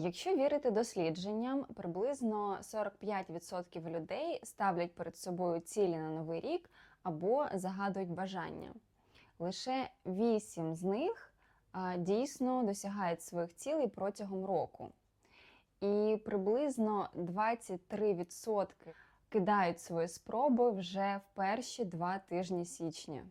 Якщо вірити дослідженням, приблизно 45% людей ставлять перед собою цілі на новий рік або загадують бажання. Лише 8 з них дійсно досягають своїх цілей протягом року. І приблизно 23% кидають свої спроби вже в перші два тижні січня.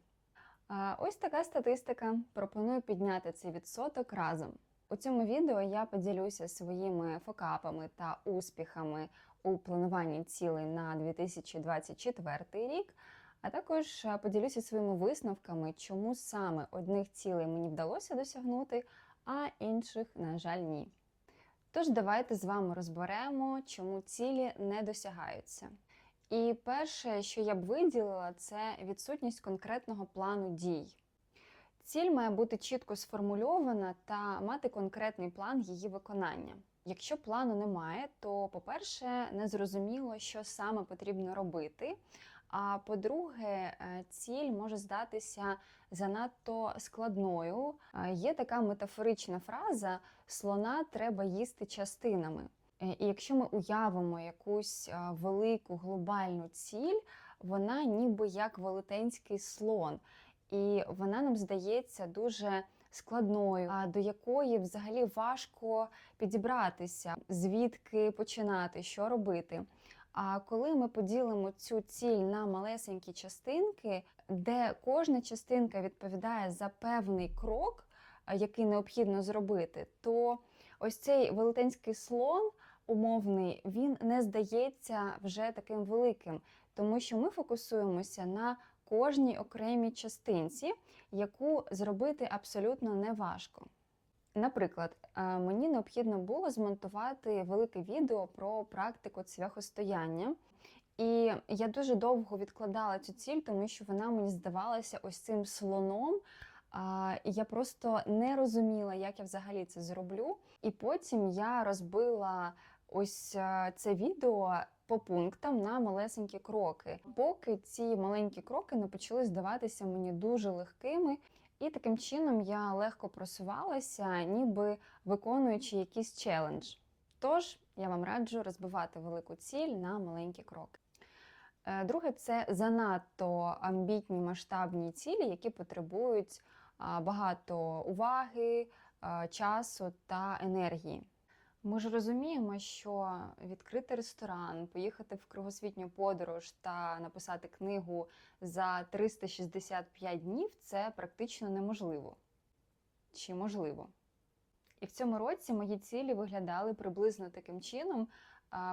Ось така статистика. Пропоную підняти цей відсоток разом. У цьому відео я поділюся своїми фокапами та успіхами у плануванні цілей на 2024 рік, а також поділюся своїми висновками, чому саме одних цілей мені вдалося досягнути, а інших, на жаль, ні. Тож давайте з вами розберемо, чому цілі не досягаються. І перше, що я б виділила, це відсутність конкретного плану дій. Ціль має бути чітко сформульована та мати конкретний план її виконання. Якщо плану немає, то, по-перше, незрозуміло, що саме потрібно робити. А по-друге, е, ціль може здатися занадто складною. Е, Є така метафорична фраза слона треба їсти частинами. Е, І якщо ми уявимо якусь велику глобальну ціль, вона ніби як велетенський слон, і вона нам здається дуже складною, до якої взагалі важко підібратися, звідки починати, що робити. А коли ми поділимо цю ціль на малесенькі частинки, де кожна частинка відповідає за певний крок, який необхідно зробити, то ось цей велетенський слон умовний він не здається вже таким великим, тому що ми фокусуємося на кожній окремій частинці, яку зробити абсолютно не важко. Наприклад, е, мені необхідно було змонтувати велике відео про практику цвяхостояння. І я дуже довго відкладала цю ціль, тому що вона мені здавалася ось цим слоном. Я просто не розуміла, як я взагалі це зроблю. І потім я розбила ось е, це відео по пунктам на малесенькі кроки, поки ці маленькі кроки не почали здаватися мені дуже легкими. І таким чином я легко просувалася, ніби виконуючи якийсь челендж. Тож я вам раджу розбивати велику ціль на маленькі кроки. Е, Друге, це занадто амбітні масштабні цілі, які потребують багато уваги, часу та енергії. Ми ж розуміємо, що відкрити ресторан, поїхати в кругосвітню подорож та написати книгу за 365 днів це практично неможливо. Чи можливо? І в цьому році мої цілі виглядали приблизно таким чином,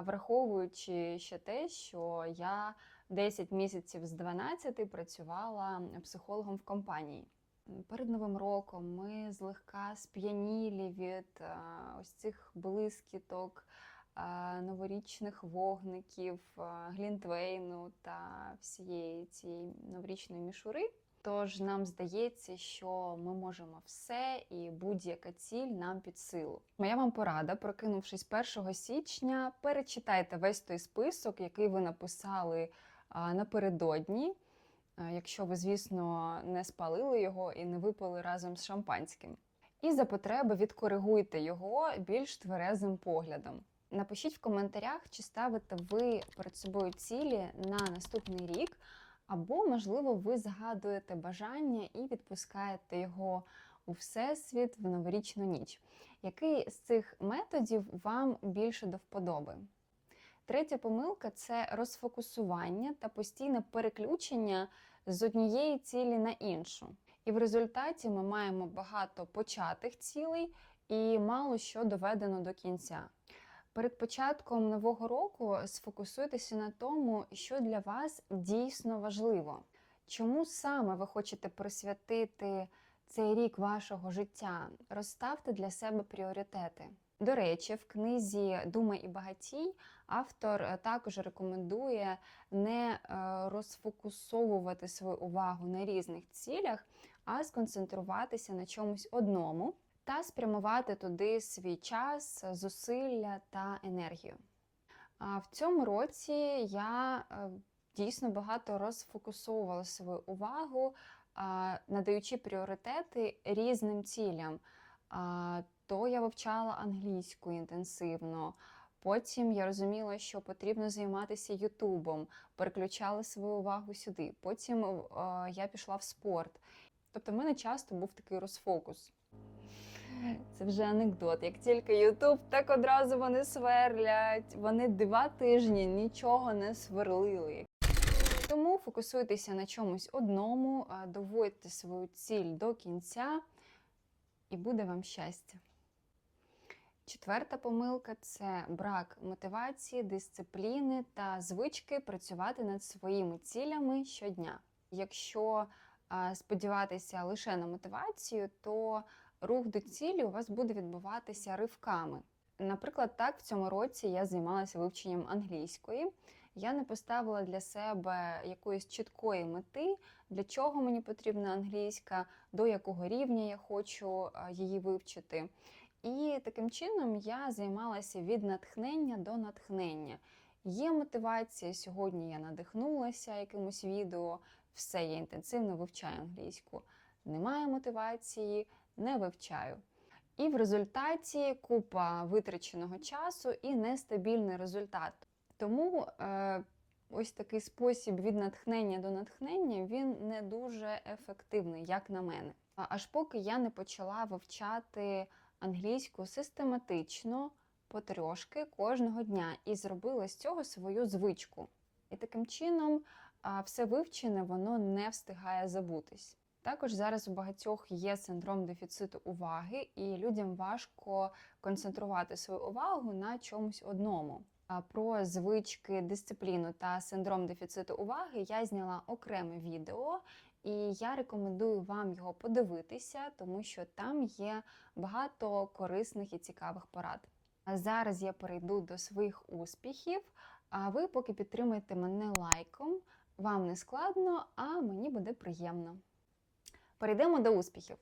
враховуючи ще те, що я 10 місяців з 12 працювала психологом в компанії. Перед новим роком ми злегка сп'янілі від а, ось цих блискіток, а, новорічних вогників, а, глінтвейну та всієї цієї новорічної мішури. Тож нам здається, що ми можемо все, і будь-яка ціль нам під силу. Моя вам порада, прокинувшись 1 січня, перечитайте весь той список, який ви написали напередодні. А, Якщо ви, звісно, не спалили його і не випили разом з шампанським. І за потреби відкоригуйте його більш тверезим поглядом. Напишіть в коментарях, чи ставите ви перед собою цілі на наступний рік, або, можливо, ви згадуєте бажання і відпускаєте його у всесвіт в новорічну ніч. Який з цих методів вам більше до вподоби? Третя помилка це розфокусування та постійне переключення з однієї цілі на іншу. І в результаті ми маємо багато початих цілей і мало що доведено до кінця. Перед початком нового року сфокусуйтеся на тому, що для вас дійсно важливо. Чому саме ви хочете присвятити цей рік вашого життя? Розставте для себе пріоритети. До речі, в книзі Думай і багатій автор е, також рекомендує не е, розфокусовувати свою увагу на різних цілях, а сконцентруватися на чомусь одному та спрямувати туди свій час, зусилля та енергію. А в цьому році я е, дійсно багато розфокусовувала свою увагу, надаючи пріоритети різним цілям. То я вивчала англійську інтенсивно. Потім я розуміла, що потрібно займатися Ютубом, переключала свою увагу сюди. Потім е, я пішла в спорт. Тобто, в мене часто був такий розфокус. Це вже анекдот. Як тільки Ютуб, так одразу вони сверлять. Вони два тижні нічого не сверлили. Тому фокусуйтеся на чомусь одному, доводьте свою ціль до кінця, і буде вам щастя. Четверта помилка це брак мотивації, дисципліни та звички працювати над своїми цілями щодня. Якщо сподіватися лише на мотивацію, то рух до цілі у вас буде відбуватися ривками. Наприклад, так в цьому році я займалася вивченням англійської. Я не поставила для себе якоїсь чіткої мети, для чого мені потрібна англійська, до якого рівня я хочу її вивчити. І таким чином я займалася від натхнення до натхнення. Є мотивація, сьогодні я надихнулася якимось відео, все, я інтенсивно вивчаю англійську. Немає мотивації, не вивчаю. І в результаті купа витраченого часу і нестабільний результат. Тому е, ось такий спосіб від натхнення до натхнення він не дуже ефективний, як на мене. Аж поки я не почала вивчати англійську систематично, потрошки кожного дня і зробила з цього свою звичку. І таким чином все вивчене воно не встигає забутись. Також зараз у багатьох є синдром дефіциту уваги, і людям важко концентрувати свою увагу на чомусь одному. А Про звички, дисципліну та синдром дефіциту уваги я зняла окреме відео, і я рекомендую вам його подивитися, тому що там є багато корисних і цікавих порад. А зараз я перейду до своїх успіхів. А ви поки підтримуєте мене лайком. Вам не складно, а мені буде приємно. Перейдемо до успіхів.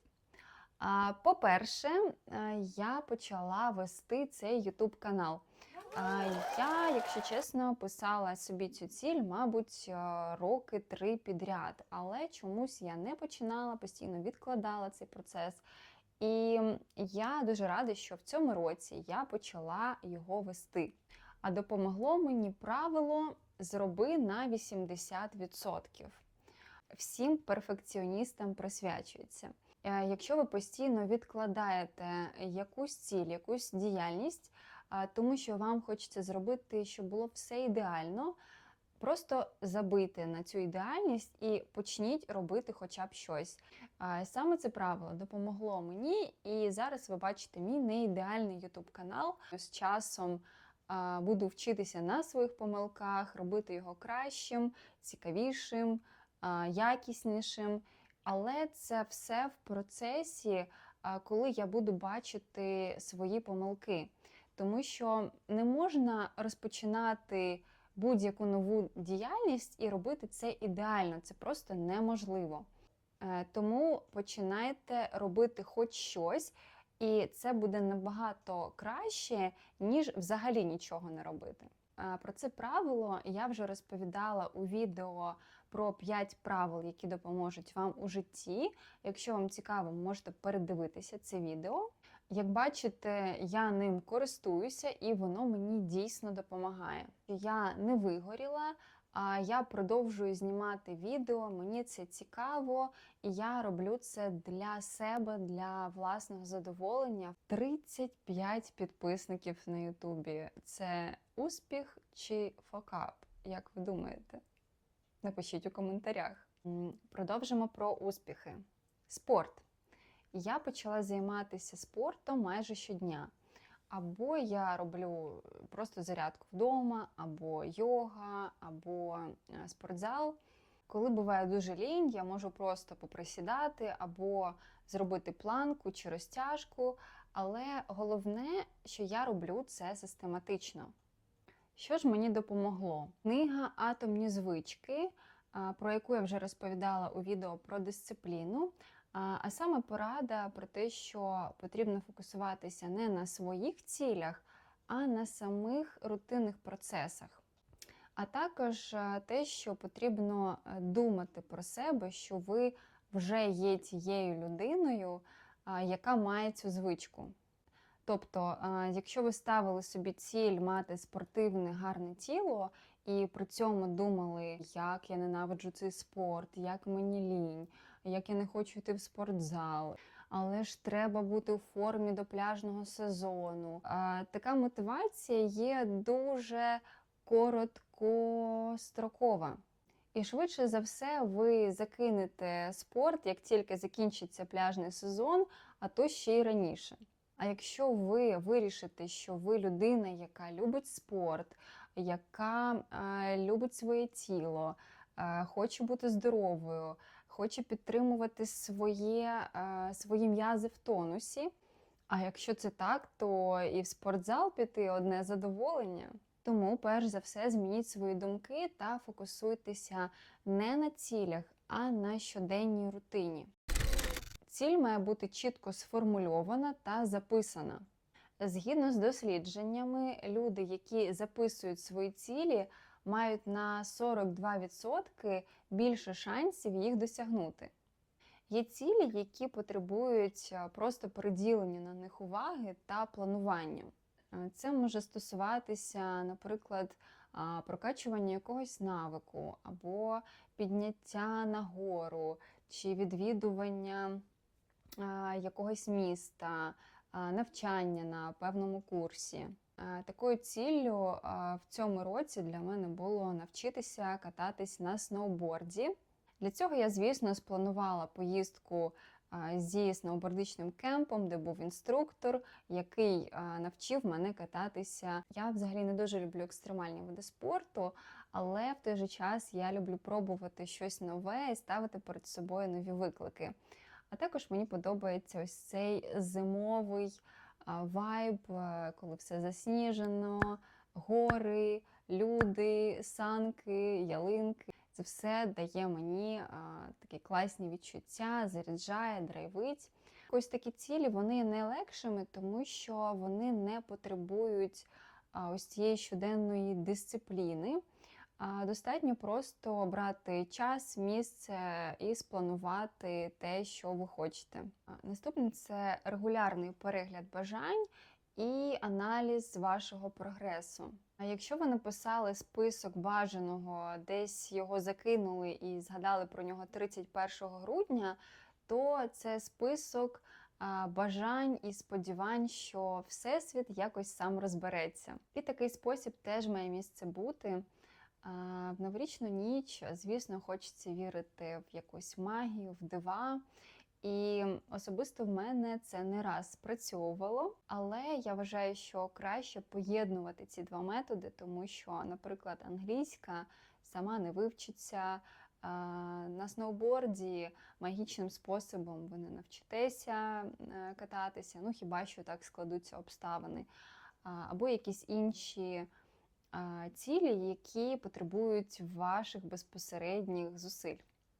По-перше, е, я почала вести цей YouTube канал. А, Я, якщо чесно, писала собі цю ціль, мабуть, е, роки три підряд, але чомусь я не починала, постійно відкладала цей процес. І я дуже рада, що в цьому році я почала його вести. А допомогло мені правило зроби на 80%. Всім перфекціоністам присвячується. Е, Якщо ви постійно відкладаєте якусь ціль, якусь діяльність, тому що вам хочеться зробити, щоб було все ідеально, просто забийте на цю ідеальність і почніть робити хоча б щось. Саме це правило допомогло мені, і зараз ви бачите мій неідеальний YouTube канал. З часом буду вчитися на своїх помилках, робити його кращим, цікавішим, якіснішим. Але це все в процесі, коли я буду бачити свої помилки. Тому що не можна розпочинати будь-яку нову діяльність і робити це ідеально, це просто неможливо. Е, Тому починайте робити хоч щось, і це буде набагато краще, ніж взагалі нічого не робити. Е, Про це правило я вже розповідала у відео про 5 правил, які допоможуть вам у житті. Якщо вам цікаво, можете передивитися це відео. Як бачите, я ним користуюся і воно мені дійсно допомагає. Я не вигоріла, а я продовжую знімати відео. Мені це цікаво, і я роблю це для себе, для власного задоволення. 35 підписників на Ютубі. Це успіх чи фокап? Як ви думаєте? Напишіть у коментарях. Продовжимо про успіхи. Спорт я почала займатися спортом майже щодня. Або я роблю просто зарядку вдома, або йога, або е, спортзал. Коли буває дуже лінь, я можу просто поприсідати, або зробити планку чи розтяжку. Але головне, що я роблю це систематично. Що ж мені допомогло? Книга Атомні звички, про яку я вже розповідала у відео про дисципліну. А саме порада про те, що потрібно фокусуватися не на своїх цілях, а на самих рутинних процесах. А також е, те, що потрібно е, думати про себе, що ви вже є тією людиною, яка має цю звичку. Тобто, якщо ви ставили собі ціль мати спортивне гарне тіло, і при цьому думали, як я ненавиджу цей спорт, як мені лінь, як я не хочу йти в спортзал, але ж треба бути у формі до пляжного сезону. Така мотивація є дуже короткострокова. І швидше за все ви закинете спорт, як тільки закінчиться пляжний сезон, а то ще й раніше. А якщо ви вирішите, що ви людина, яка любить спорт, яка любить своє тіло, е, хоче бути здоровою, хоче підтримувати своє, е, свої м'язи в тонусі. А якщо це так, то і в спортзал піти одне задоволення. Тому, перш за все, змініть свої думки та фокусуйтеся не на цілях, а на щоденній рутині. Ціль має бути чітко сформульована та записана. Згідно з дослідженнями, люди, які записують свої цілі, мають на 42% більше шансів їх досягнути. Є цілі, які потребують е, просто приділення на них уваги та планування. Е, Це може стосуватися, наприклад, прокачування якогось навику, або підняття на гору, чи відвідування якогось міста, навчання на певному курсі. Е, Такою ціллю в цьому році для мене було навчитися кататись на сноуборді. Для цього я, звісно, спланувала поїздку зі сноубордичним кемпом, де був інструктор, який навчив мене кататися. Я взагалі не дуже люблю екстремальні види спорту, але в той же час я люблю пробувати щось нове і ставити перед собою нові виклики. А також мені подобається ось цей зимовий вайб, е, коли все засніжено, гори, люди, санки, ялинки. Це все дає мені а, такі класні відчуття, заряджає, драйвить. Ось такі цілі вони є найлегшими, тому що вони не потребують а, ось цієї щоденної дисципліни. Достатньо просто обрати час, місце і спланувати те, що ви хочете. Наступне це регулярний перегляд бажань і аналіз вашого прогресу. А якщо ви написали список бажаного, десь його закинули і згадали про нього 31 грудня, то це список бажань і сподівань, що Всесвіт якось сам розбереться. І такий спосіб теж має місце бути. В новорічну ніч, звісно, хочеться вірити в якусь магію, в дива. І особисто в мене це не раз спрацьовувало, але я вважаю, що краще поєднувати ці два методи, тому що, наприклад, англійська сама не вивчиться. На сноуборді магічним способом ви не навчитеся е, кататися, ну хіба що так складуться обставини, або якісь інші цілі, які потребують ваших безпосередніх зусиль.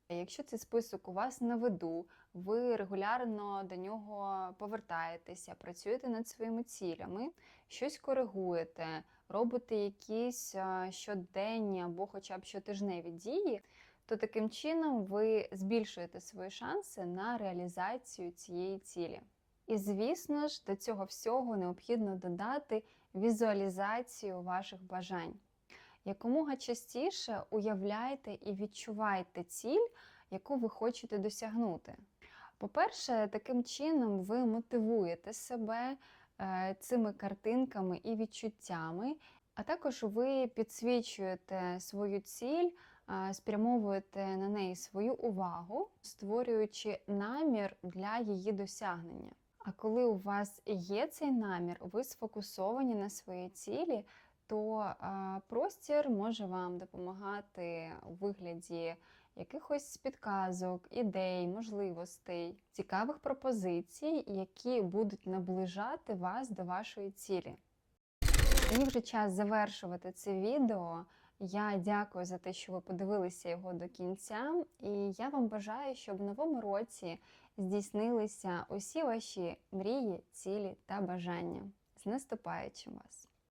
Якщо цей список у вас на виду, ви регулярно до нього повертаєтеся, працюєте над своїми цілями, щось коригуєте, робите якісь щоденні або хоча б щотижневі дії, то таким чином ви збільшуєте свої шанси на реалізацію цієї цілі. І, звісно ж, до цього всього необхідно додати візуалізацію ваших бажань. Якомога частіше уявляйте і відчувайте ціль, яку ви хочете досягнути. По-перше, таким чином ви мотивуєте себе е, цими картинками і відчуттями, а також ви підсвічуєте свою ціль, е, спрямовуєте на неї свою увагу, створюючи намір для її досягнення. А коли у вас є цей намір, ви сфокусовані на своїй цілі, то простір може вам допомагати у вигляді якихось підказок, ідей, можливостей, цікавих пропозицій, які будуть наближати вас до вашої цілі. Мені вже час завершувати це відео. Я дякую за те, що ви подивилися його до кінця, і я вам бажаю, щоб в новому році здійснилися усі ваші мрії, цілі та бажання. З наступаючим вас!